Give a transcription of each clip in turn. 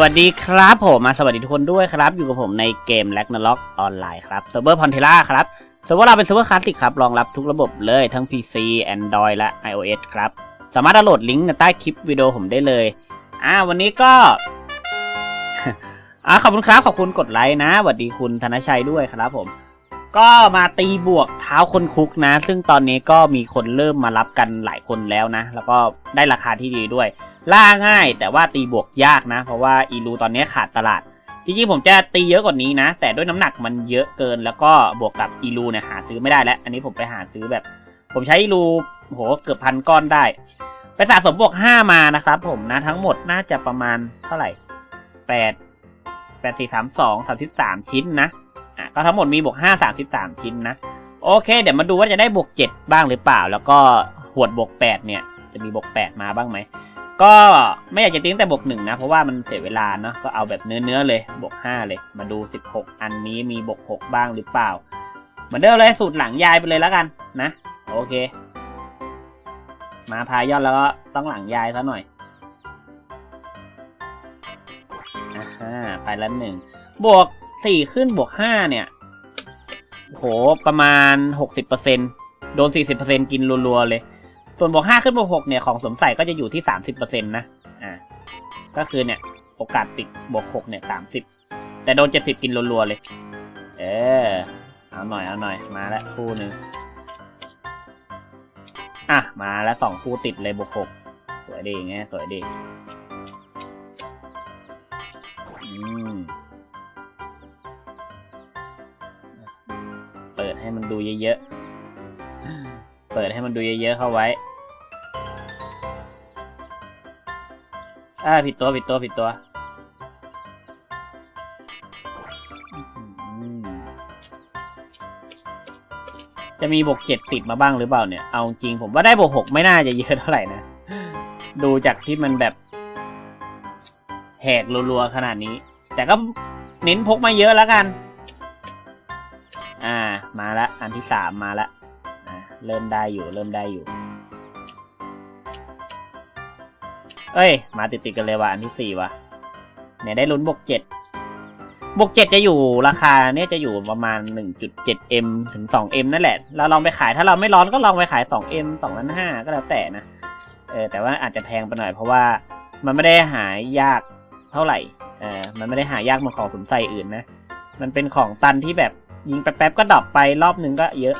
วัสดีครับผมมาสวัสดีทุกคนด้วยครับ อยู่กับผมในเกม r a g n a r o k ออนไลน์ครับเซิร์ฟเวอร์พอนเทล่าครับเซิร์ฟเวอร์เราเป็นเซิร์ฟเวอร์คลาสสิกครับ รองรับทุกระบบเลยทั้ง PC Android และ iOS ครับ สามารถดาวน์โหลดลิงก์ในใต้คลิปวิดีโอผมได้เลย อ่า วันนี้ก็อ่าขอบคุณครับ ขอบคุณกดไลค์นะสวัสดีคุณธนชัยด้วยครับผม ก็มาตีบวกเท้าคนคุกนะ ซึ่งตอนนี้ก็มีคนเริ่มมารับกันหลายคนแล้วนะ แล้วก็ได้ราคาที่ดีด้วย ล่าง่ายแต่ว่าตีบวกยากนะ เพราะว่าอีลูตอนนี้ขาดตลาด จริงๆผมจะตีเยอะกว่านี้นะ แต่ด้วยน้ำหนักมันเยอะเกิน แล้วก็บวกกับอีลูเนี่ยหาซื้อไม่ได้แล้ว อันนี้ผมไปหาซื้อแบบ ผมใช้อีลูโหเกือบพันก้อนได้ ไปสะสมบวกห้ามานะครับผมนะทั้งหมดน่าจะประมาณเท่าไหร่แปดแปดสี่สามสองสามสิบสามชิ้นนะ ก็ทั้งหมดมีบวกห้าสามสิบสามชิ้นนะ โอเค เดี๋ยวมาดูว่าจะได้บวกเจ็ดบ้างหรือเปล่า แล้วก็หวดบวกแปดเนี่ย จะมีบวกแปดมาบ้างไหม ก็ไม่อยากจะติ้งแต่บวกหนึ่งนะ เพราะว่ามันเสียเวลาเนาะก็เอาแบบเนื้อๆเลยบวกห้าเลย มาดูสิบหกอันนี้มีบวกหกบ้างหรือเปล่า เหมือนเดิมเลยสูตรหลังยายไปเลยแล้วกันนะ โอเค มาพายอนแล้วก็ต้องหลังยายซะหน่อยอ่าฮะไปแล้วหนึ่งบวกสี่ขึ้นบวกห้าเนี่ย โหประมาณหกสิบเปอร์เซ็นโดนสี่สิบเปอร์เซ็นกินรัวๆเลย ส่วนบวกห้าขึ้นบวกหกเนี่ยของสมใส่ก็จะอยู่ที่สามสิบเปอร์เซ็นต์นะอ่าก็คือเนี่ยโอกาสติดบวกหกเนี่ยสามสิบแต่โดนเจ็ดสิบกินรัวๆเลย เออเอาหน่อยเอาหน่อยมาแล้วคู่หนึ่งอะมาแล้วสองคู่ติดเลยบวกหกสวยดีไงสวยดี เปิดให้มันดูเยอะๆเข้าไว้อ่าผิดตัวผิดตัวผิดตัวจะมีบวกเจ็ดติดมาบ้างหรือเปล่าเนี่ย เอาจริงผมว่าได้บวกหกไม่น่าจะเยอะเท่าไหร่นะ ดูจากที่มันแบบแหกรัวๆขนาดนี้ แต่ก็เน้นพกมาเยอะแล้วกัน อ่า มาละ อันที่สามมาละ เริ่มได้อยู่ เริ่มได้อยู่ เอ้ย มาติดติดๆกันเลยว่ะอันที่สี่ว่ะ เนี่ยได้ลุ้นบวกเจ็ดบวกเจ็ดจะอยู่ราคาเนี่ยจะอยู่ประมาณหนึ่งจุดเจ็ดเอ็มถึงสองเอ็มนั่นแหละ เราลองไปขายถ้าเราไม่ร้อนก็ลองไปขายสองเอ็มสองล้านห้าก็แล้วแต่นะ เออแต่ว่าอาจจะแพงไปหน่อยเพราะว่ามันไม่ได้หายากเท่าไหร่ เออมันไม่ได้หายากเหมือนของสมใสอื่นนะ มันเป็นของตันที่แบบยิงแป๊บๆก็ดรอปไปรอบนึงก็เยอะ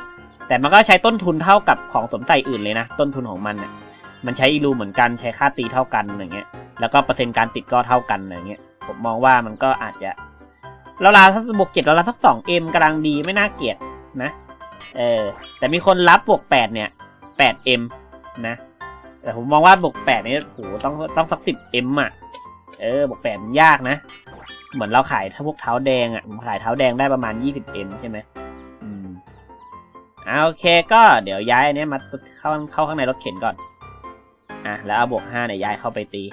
แต่มันก็ใช้ต้นทุนเท่ากับของสมใส่อื่นเลยนะ ต้นทุนของมันเนี่ยมันใช้อีลูเหมือนกันใช้ค่าตีเท่ากันอย่างเงี้ย แล้วก็เปอร์เซ็นต์การติดก็เท่ากันอย่างเงี้ย ผมมองว่ามันก็อาจจะเราลาสักบวกเจ็ดเราลาสักสองเอ็มกำลังดีไม่น่าเกลียดนะ เออ แต่มีคนรับบวกแปดเนี่ยแปดเอ็มนะ แต่ผมมองว่าบวกแปดเนี่ยโหต้องต้องสักสิบเอ็มอะ เออบวกแปดมันยากนะ เหมือนเราขายถ้าพวกเท้าแดงอะผมขายเท้าแดงได้ประมาณยี่สิบเอ็มใช่ไหม อ่าโอเคก็เดี๋ยวย้ายอันเนี้ยมาเข้าเข้าข้างในรถเข็นก่อน อะแล้วเอาบวกห้าเนี่ยย้ายเข้าไปตี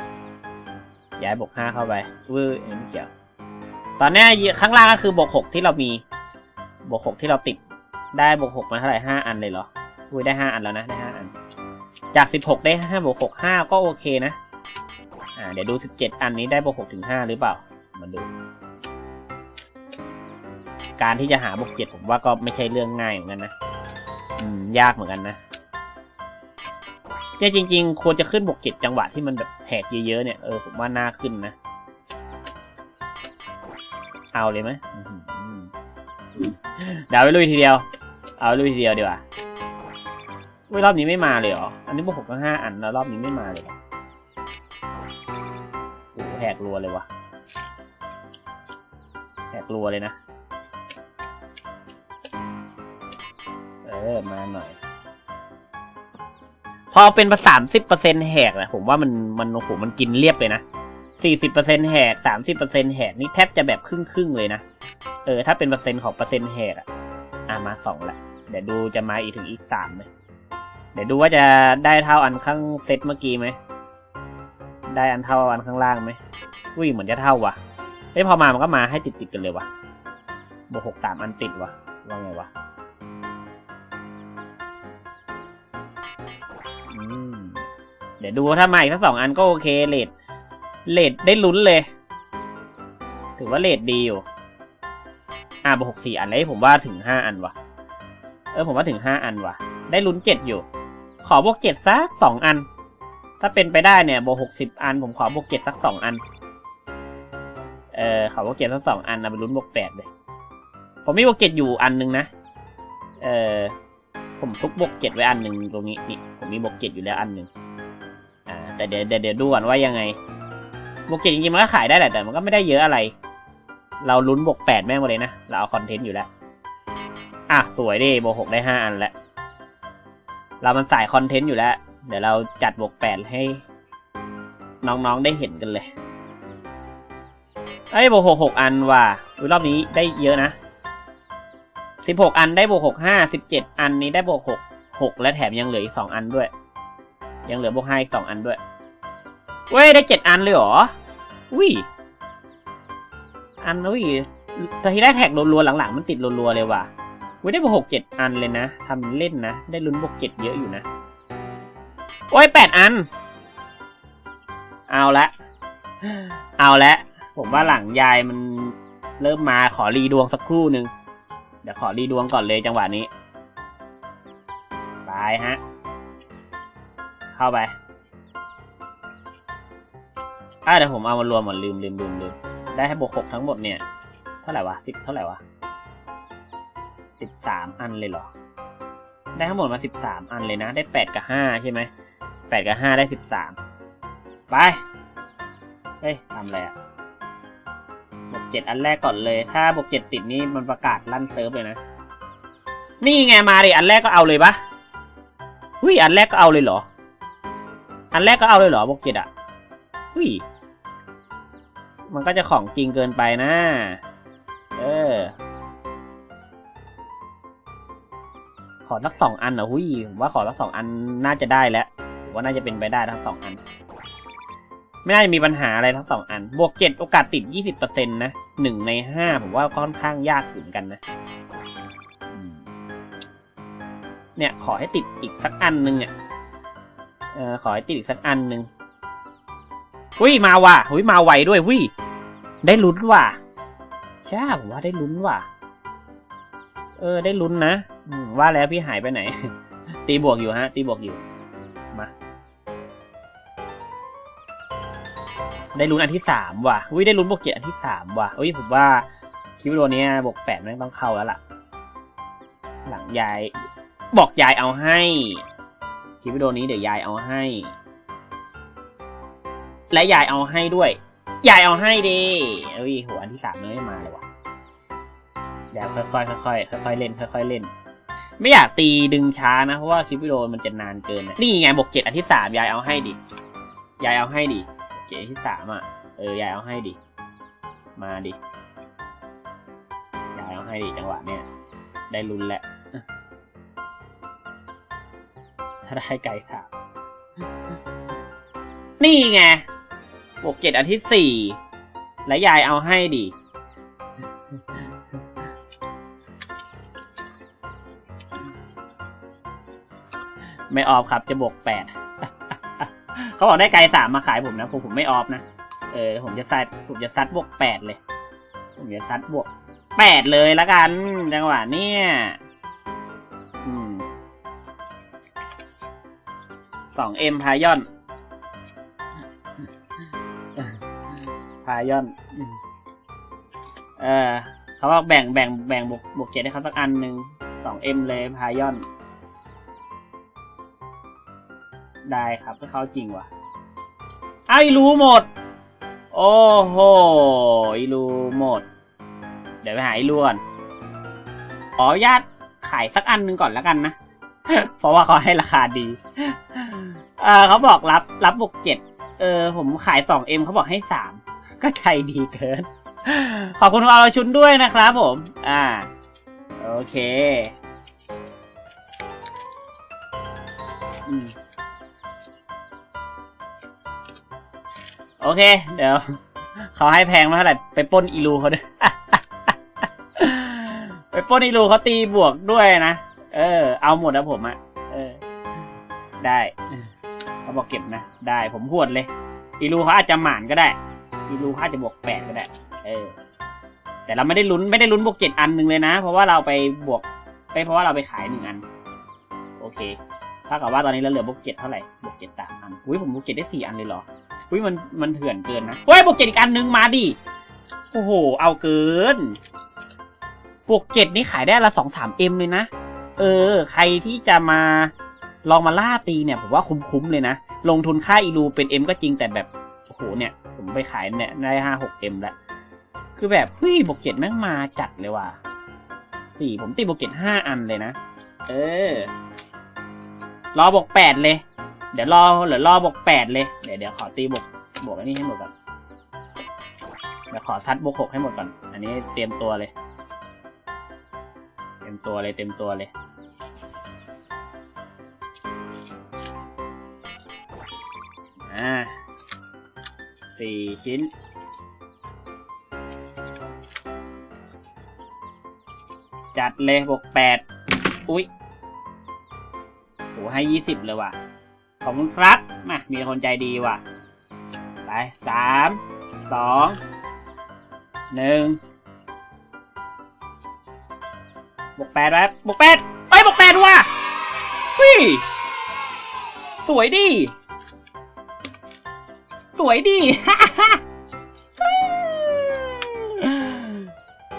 ย้ายบวกห้าเข้าไปวื้อเอ็นเกี่ยว ตอนนี้ข้างล่างก็คือบวกหกที่เรามี บวกหกที่เราติด ได้บวกหกมาเท่าไหร่ห้าอันเลยเหรออุ้ยได้ห้าอันแล้วนะได้ห้าอัน จากสิบหกได้ห้าบวกหกห้าก็โอเคนะ อ่าเดี๋ยวดูสิบเจ็ดอันนี้ได้บวกหกถึงห้าหรือเปล่า มาดูการที่จะหาบวกเจ็ดผมว่าก็ไม่ใช่เรื่องง่ายเหมือนกันนะ ยากเหมือนกันนะเนี่ยจริง ๆ ควรจะขึ้นบวกเจ็ดจังหวะที่มันแบบแหกเยอะๆเนี่ยเออผมว่าน่าขึ้นนะ เอาเลยไหมเดี๋ยวไปลุยทีเดียว เอาลุยทีเดียวดีกว่าวรอบนี้ไม่มาเลยเหรอ อันนี้บวกหกก็ห้าอันแล้วรอบนี้ไม่มาเลยอโอ้แหกรัวเลยวะแหกรัวเลยนะ ออมาหน่อย พอเป็นสามสิบเปอร์เซ็นแหกนะผมว่ามันมันโอ้โหมันกินเรียบเลยนะสี่สิบเปอร์เซ็นแหกสามสิบเปอร์เซ็นแหกนี่แทบจะแบบครึ่งครึ่งๆเลยนะ เออ ถ้าเป็นเปอร์เซ็นต์ของเปอร์เซ็นต์แหกอะอะมาสองละ เดี๋ยวดูจะมาอีกถึงอีกสามไหมเดี๋ยวดูว่าจะได้เท่าอันข้างเซตเมื่อกี้ไหม ได้อันเท่าอันข้างล่างไหมอุ้ยเหมือนจะเท่าว่ะเฮ้ยพอมามันก็มาให้ติดติดๆกันเลยว่ะบวกหกสามอันติดว่ะว่าไงวะ ดี๋ยวดูถ้ามาอีกสักสองอันก็โอเคเลดเลดได้ลุ้นเลย ถือว่าเลทดีอยู่ อ่าบวกหกสี่อันเลยผมว่าถึงห้าอันวะเออผมว่าถึงห้าอันวะได้ลุ้นเจ็ดอยู่ ขอบวกเจ็ดสักสองอัน ถ้าเป็นไปได้เนี่ยบวกหกสิบอัน ผมขอบวกเจ็ดสักสองอัน เออขอบวกเจ็ดสักสองอันนะไปลุ้นบวกแปดเลยผมมีบวกเจ็ดอยู่อันนึงนะ เออผมซุกบวกเจ็ดไว้อันหนึ่งตรงนี้นี่ผมมีบวกเจ็ดอยู่แล้วอันหนึ่ง แต่เดี๋ยวเดี๋ยวดูก่อนว่ายังไงบวกเจ็ดจริงๆมันก็ขายได้แหละแต่มันก็ไม่ได้เยอะอะไร เราลุ้นบวกแปดแม่งมาเลยนะ เราเอาคอนเทนต์อยู่แล้ว อะ สวยดิบวกหกได้ห้าอันแล้ว เรามันสายคอนเทนต์อยู่แล้ว เดี๋ยวเราจัดบวกแปดให้ น้องๆได้เห็นกันเลยไอ้บวกหกหกอันว่ะรอบนี้ได้เยอะนะสิบหกอันได้บวกหกห้าสิบเจ็ดอันนี้ได้บวกหกหกและแถมยังเหลืออีกสองอันด้วย ยังเหลือบวกห้าอีกสองอันด้วย เว้ย ได้เจ็ดอันเลยเหรอ อุ้ย อันอุ้ยแต่ที่ได้แท็กรัวๆหลังๆ มันติดรัวๆเลยว่ะอุ้ยได้บวกหกเจ็ดอันเลยนะทำเล่นนะ ได้ลุ้นบวกเจ็ดเยอะอยู่นะ โอ้ยแปดอัน เอาละ เอาละ ผมว่าหลังยายมันเริ่มมาขอรีดวงสักครู่หนึ่งเดี๋ยวขอรีดวงก่อนเลยจังหวะนี้ ไปฮะ เข้าไปอะเดี๋ยวผมเอามารวมหมดลืมลืมลืมลืมได้ให้บวกหกทั้งหมดเนี่ย เท่าไหร่วะสิบเท่าไหร่วะสิบสามอันเลยเหรอ ได้ทั้งหมดมาสิบสามอันเลยนะ ได้แปดกับห้าใช่ไหมแปดกับห้าได้สิบสามไป เฮ้ยทำอะไรอะบวกเจ็ดอันแรกก่อนเลย ถ้าบวกเจ็ดติดนี่มันประกาศลั่นเซิร์ฟเลยนะ นี่ไงมาดิอันแรกก็เอาเลยปะหุ้ยอันแรกก็เอาเลยเหรอ อันแรกก็เอาเลยเหรอบวกเจ็ดอะหุ้ยมันก็จะของจริงเกินไปนะ เออ ขอสักสองอันเหรอหุ้ยผมว่าขอสักสองอันน่าจะได้แล้วว่าน่าจะเป็นไปได้ทั้งสองอัน ไม่น่าจะมีปัญหาอะไรทั้งสองอัน บวกเจ็ดโอกาสติดยี่สิบเปอร์เซ็นต์นะหนึ่งในห้าผมว่าค่อนข้างยากเหมือนกันนะ เนี่ยขอให้ติดอีกสักอันหนึ่งอะ เออขอให้ติดอีกสักอันหนึ่งหุ้ยมาว่ะหุ้ยมาไวด้วยหุ้ยได้ลุ้นว่ะใช่ผมว่าได้ลุ้นว่ะ เออ ได้ลุ้นนะว่าแล้วพี่หายไปไหน ตีบวกอยู่ฮะ ตีบวกอยู่มาได้ลุ้นอันที่สามว่ะอุ้ยได้ลุ้นบวกเจ็ดอันที่สามว่ะอุ้ยผมว่าคลิปวิดีโอนี้บวกแปดไม่ต้องเข้าแล้วล่ะ หลังยายบอกยายเอาให้ คลิปวิดีโอนี้เดี๋ยวยายเอาให้ และยายเอาให้ด้วย ยายเอาให้ดิเอ้ยโหอันที่สามไม่มาเลยว่ะเดี๋ยวค่อยๆค่อยๆค่อยๆเล่นค่อยๆเล่น ไม่อยากตีดึงช้านะเพราะว่าคลิปวิดีโอมันจะนานเกินนะนี่ไงบวกเจ็ดอันที่สามยายเอาให้ดิยายเอาให้ดิบวกเจ็ดอันที่สามอะเออยายเอาให้ดิมาดิยายเอาให้ดิจังหวะเนี้ยได้ลุ้นแหละ ถ้าได้ไก่สามนี่ไงบวกเจ็ดอันที่สี่และยายเอาให้ดิไม่ออฟครับจะบวกแปดเขาบอกได้ไกลสามมาขายผมนะผมผมไม่ออฟนะ เออ ผมจะซัดผมจะซัดบวกแปดเลย ผมจะซัดบวกแปดเลยละกัน จังหวะเนี้ยอืม สองเอ็มพายอน พายอน เออเขาบอกแบ่งแบ่งแบ่งบวกบวกเจ็ดให้เขาสักอันหนึ่งสองเอ็มเลยพายอน ได้ครับก็เขาจริงว่ะไอ้รู้หมด โอ้โหไอีรู้หมด เดี๋ยวไปหาไอรู้ก่อนขออนุญาตขายสักอันหนึ่งก่อนแล้วกันนะ เพราะว่าเขาให้ราคาดี เออเขาบอกรับรับบวกเจ็ดเออ ผมขายสองเอ็มเขาบอกให้สามก็ใจดีเกิน ขอบคุณคุณอาราชุนด้วยนะครับผม อ่า โอเคอืโอเค เดี๋ยว เขาให้แพงมาเท่าไหร่ไปป้นอีลูเขาด้วยไปป้นอีลูเขาตีบวกด้วยนะ เออ เอาหมดนะผมอะเออ ได้ บอกเก็บนะ ได้ผมหวดเลย อีลูเขาอาจจะหมานก็ได้ อีลูเขาอาจจะบวกแปดก็ได้ เออ แต่เราไม่ได้ลุ้นไม่ได้ลุ้นบวกเจ็ดอันหนึ่งเลยนะ เพราะว่าเราไปบวกไปเพราะว่าเราไปขายหนึ่งอัน โอเคถ้ากับว่าตอนนี้เราเหลือบวกเจ็ดเท่าไหร่บวกเจ็ดสามอัน อุ้ยผมบวกเจ็ดได้สี่อันเลยเหรอ อุ้ยมันมันเถื่อนเกินนะ เฮ้ยบวกเจ็ดอีกอันนึงมาดิ โอ้โห เอาเกินบวกเจ็ดนี่ขายได้ละสองสามเอ็มเลยนะ เออ ใครที่จะมา ลองมาล่าตีเนี่ยผมว่าคุ้มๆเลยนะ ลงทุนค่าอีลูเป็นเอ็มก็จริงแต่แบบ โอ้โหเนี่ย ผมไปขายเนี่ยได้ห้าหกเอ็มแล้วคือแบบเฮ้ยบวกเจ็ดแม่งมาจัดเลยว่ะสี่ผมตีบวกเจ็ดห้าอันเลยนะ เออ รอบวกแปดเลย เดี๋ยวรอเหลือรอบวกแปดเลย เดี๋ยวเดี๋ยวขอตีบวกบวกอันนี้ให้หมดก่อนเดี๋ยวขอซัดบวกหกให้หมดก่อน อันนี้เตรียมตัวเลย เต็มตัวเลยเต็มตัวเลย อ่าสี่ชิ้น จัดเลยบวกแปดอุ๊ยโหให้ยี่สิบเลยว่ะ ขอบคุณครับมามีคนใจดีว่ะ ไปสามสองหนึ่งบวกแปดครับบวกแปดเอ้ยบวกแปดว่ะฮ้ยสวยดิ สวยดิ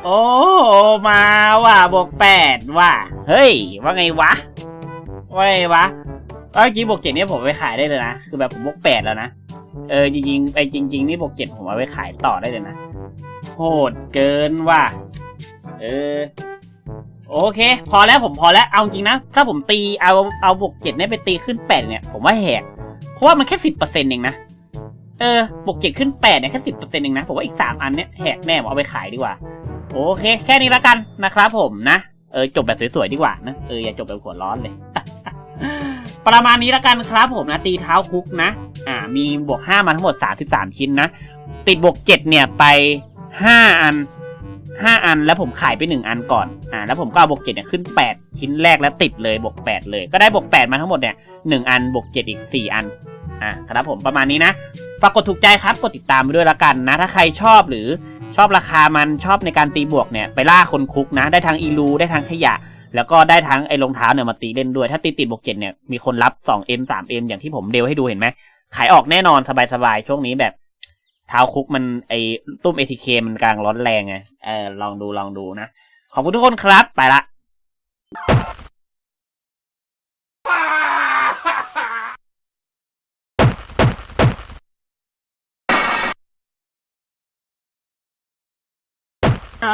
โอ้ มาว่ะบวกแปดว่ะ เฮ้ย ว่าไงวะ ว่าไงวะเอาจริงๆบวกเจ็ดนี่ผมเอาไปขายได้เลยนะ คือแบบผมบวกแปดแล้วนะ เออจริงๆไอ้จริง ๆ นี่บวกเจ็ดผมเอาไปขายต่อได้เลยนะ โหดเกินว่ะ เออโอเค พอแล้วผมพอแล้วเอาจริงนะ ถ้าผมตีเอาเอาบวกเจ็ดเนี่ยไปตีขึ้นแปดเนี่ย ผมว่าแหกเพราะว่ามันแค่สิบเปอร์เซ็นต์เองนะ เออบวกเจ็ดขึ้นแปดเนี่ยแค่สิบเปอร์เซ็นต์เองนะ ผมว่าอีกสามอันเนี่ยแหกแน่ผมเอาไปขายดีกว่า โอเค แค่นี้ละกันนะครับผมนะ เออ จบแบบสวยๆดีกว่านะ เออ อย่าจบแบบหัวร้อนเลย ประมาณนี้ละกันครับผมนะ ตีเท้าคุกนะ อ่า มีบวกห้ามาทั้งหมดสามสิบสามชิ้นนะ ติดบวกเจ็ดเนี่ยไปห้าอันห้าอันแล้วผมขายไปหนึ่งอันก่อน อ่า แล้วผมก็เอาบวกเจ็ดเนี่ยขึ้นแปดชิ้นแรกแล้วติดเลยบวกแปดเลย ก็ได้บวกแปดมาทั้งหมดเนี่ยหนึ่งอันบวกเจ็ดอีกสี่อัน อะครับผมประมาณนี้นะฝากกดถูกใจครับกดติดตามไปด้วยละกันนะ ถ้าใครชอบหรือชอบราคามันชอบในการตีบวกเนี่ยไปล่าคนคุกนะ ได้ทั้งอีลูได้ทั้งขยะ แล้วก็ได้ทั้งไอ้รองเท้าเนี่ยมาตีเล่นด้วย ถ้าตีติดบวกเจ็ดเนี่ยมีคนรับ 2M 3M อย่างที่ผมเดลให้ดูเห็นไหมขายออกแน่นอนสบายๆช่วงนี้แบบเท้าคุกมันไอ้ตุ้ม ATK มันกลังร้อนแรงไงเออลองดูลองดูนะ ขอบคุณทุกคนครับ ไปละ เ